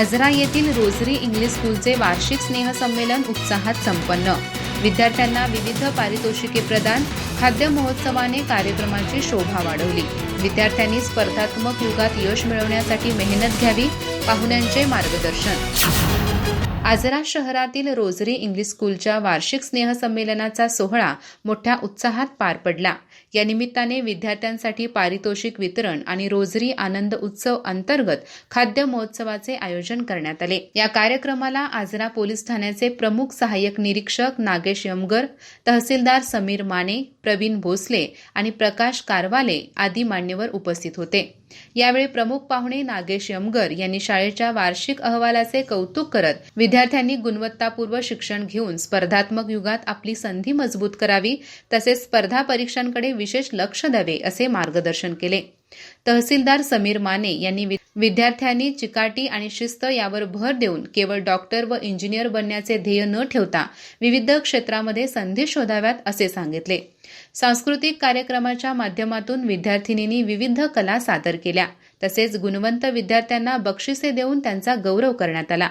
आजरा येथील rosary English स्कूलचे वार्षिक स्नेहसंमेलन उत्साहात संपन्न. विद्यार्थ्यांना विविध पारितोषिके प्रदान खाद्य महोत्सवाने कार्यक्रमाची शोभा वाढवली. विद्यार्थ्यांनी स्पर्धात्मक युगात यश मिळवण्यासाठी मेहनत घ्यावी पाहुण्यांचे मार्गदर्शन. आजरा शहरातील रोजरी इंग्लिश स्कूलच्या वार्षिक स्नेहसंमेलनाचा सोहळा मोठ्या उत्साहात पार पडला. या निमित्ताने विद्यार्थ्यांसाठी पारितोषिक वितरण आणि रोजरी आनंद उत्सव अंतर्गत खाद्य महोत्सवाचे आयोजन करण्यात आले. या कार्यक्रमाला आजरा पोलीस ठाण्याचे प्रमुख सहाय्यक निरीक्षक नागेश यमगर तहसीलदार समीर माने प्रवीण भोसले आणि प्रकाश कारवाले आदी मान्यवर उपस्थित होते. यावेळी प्रमुख पाहुणे नागेश यमगर यांनी शाळेच्या वार्षिक अहवालाचे कौतुक करत विद्यार्थ्यांनी गुणवत्तापूर्व शिक्षण घेऊन स्पर्धात्मक युगात आपली संधी मजबूत करावी तसेच स्पर्धा परीक्षांकडे विशेष लक्ष द्यावे असे मार्गदर्शन केले. तहसीलदार समीर माने यांनी विद्यार्थ्यांनी चिकाटी आणि शिस्त यावर भर देऊन केवळ डॉक्टर व इंजिनियर बनण्याचे ध्येय न ठेवता विविध क्षेत्रामध्ये संधी शोधाव्यात असे सांगितले. सांस्कृतिक कार्यक्रमाच्या माध्यमातून विद्यार्थिनींनी विविध कला सादर केल्या. तसेच गुणवंत विद्यार्थ्यांना बक्षिसे देऊन त्यांचा गौरव करण्यात आला.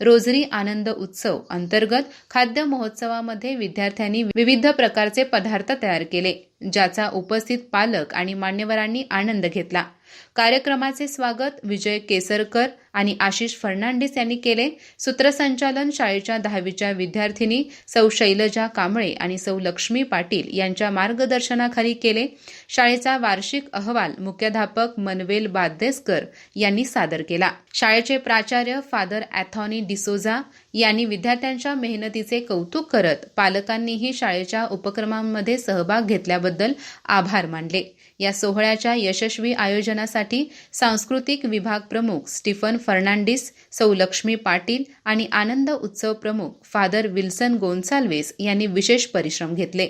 रोजरी आनंद उत्सव अंतर्गत खाद्य महोत्सवामध्ये विद्यार्थ्यांनी विविध प्रकारचे पदार्थ तयार केले. ज्याचा उपस्थित पालक आणि मान्यवरांनी आनंद घेतला. कार्यक्रमाचे स्वागत विजय केसरकर आणि आशिष फर्नांडिस यांनी केले. सूत्रसंचालन शाळेच्या दहावीच्या विद्यार्थिनी सौ शैलजा कांबळे आणि सौ लक्ष्मी पाटील यांच्या मार्गदर्शनाखाली केले. शाळेचा वार्षिक अहवाल मुख्याध्यापक मनवेल बादेसकर यांनी सादर केला. शाळेचे प्राचार्य फादर अॅथॉनी डिसोजा यांनी विद्यार्थ्यांच्या मेहनतीचे कौतुक करत पालकांनीही शाळेच्या उपक्रमांमध्ये सहभाग घेतल्याबद्दल आभार मानले. या सोहळ्याच्या यशस्वी आयोजनासाठी सांस्कृतिक विभाग प्रमुख स्टीफन फर्नांडिस सौलक्ष्मी पाटील आणि आनंद उत्सव प्रमुख फादर विल्सन गोन्साल्वेस यांनी विशेष परिश्रम घेतले.